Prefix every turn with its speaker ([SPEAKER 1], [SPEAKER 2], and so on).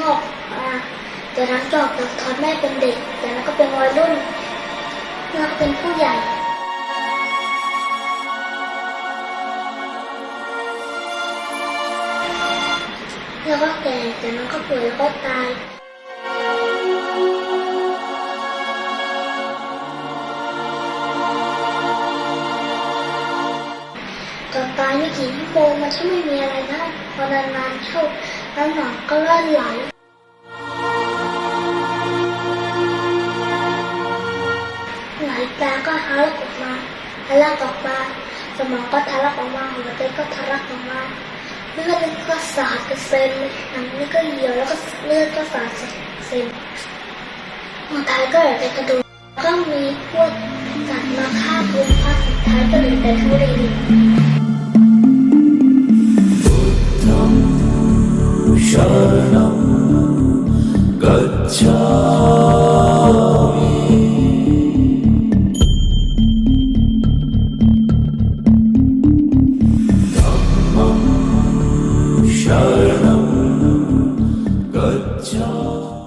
[SPEAKER 1] งอกมาจากนั้นก็ออกจากท้องแม่เป็นเด็กจากนั้นก็เป็นวัยรุ่นแล้วก็เป็นผู้ใหญ่แล้วก็แก่จากนั้นก็ป่วยแล้วก็ตายก่อนตายไม่กี่ชั่วโมงมันก็ไม่มีอะไรนะพอนานๆเข้า น้ำหนองก็เลื่อนไหลไหลตาก็ทะลักออกมาทะลักออกมาสมองก็ทะลักออกมาหัวใจก็ทะลักออกมาเลือดก็สาดกระเซ็นหนังนี่ก็เหี่ยวแล้วก็เลือดก็สาดกระเซ็นหัวท้ายก็เหลือแต่กระดูกก็มีพวกสัตว์มาฆ่ากินพาสุดท้ายก็เหลือแต่ทุเรียน शरणं गच्छामि धम्मं शरणं गच्छामि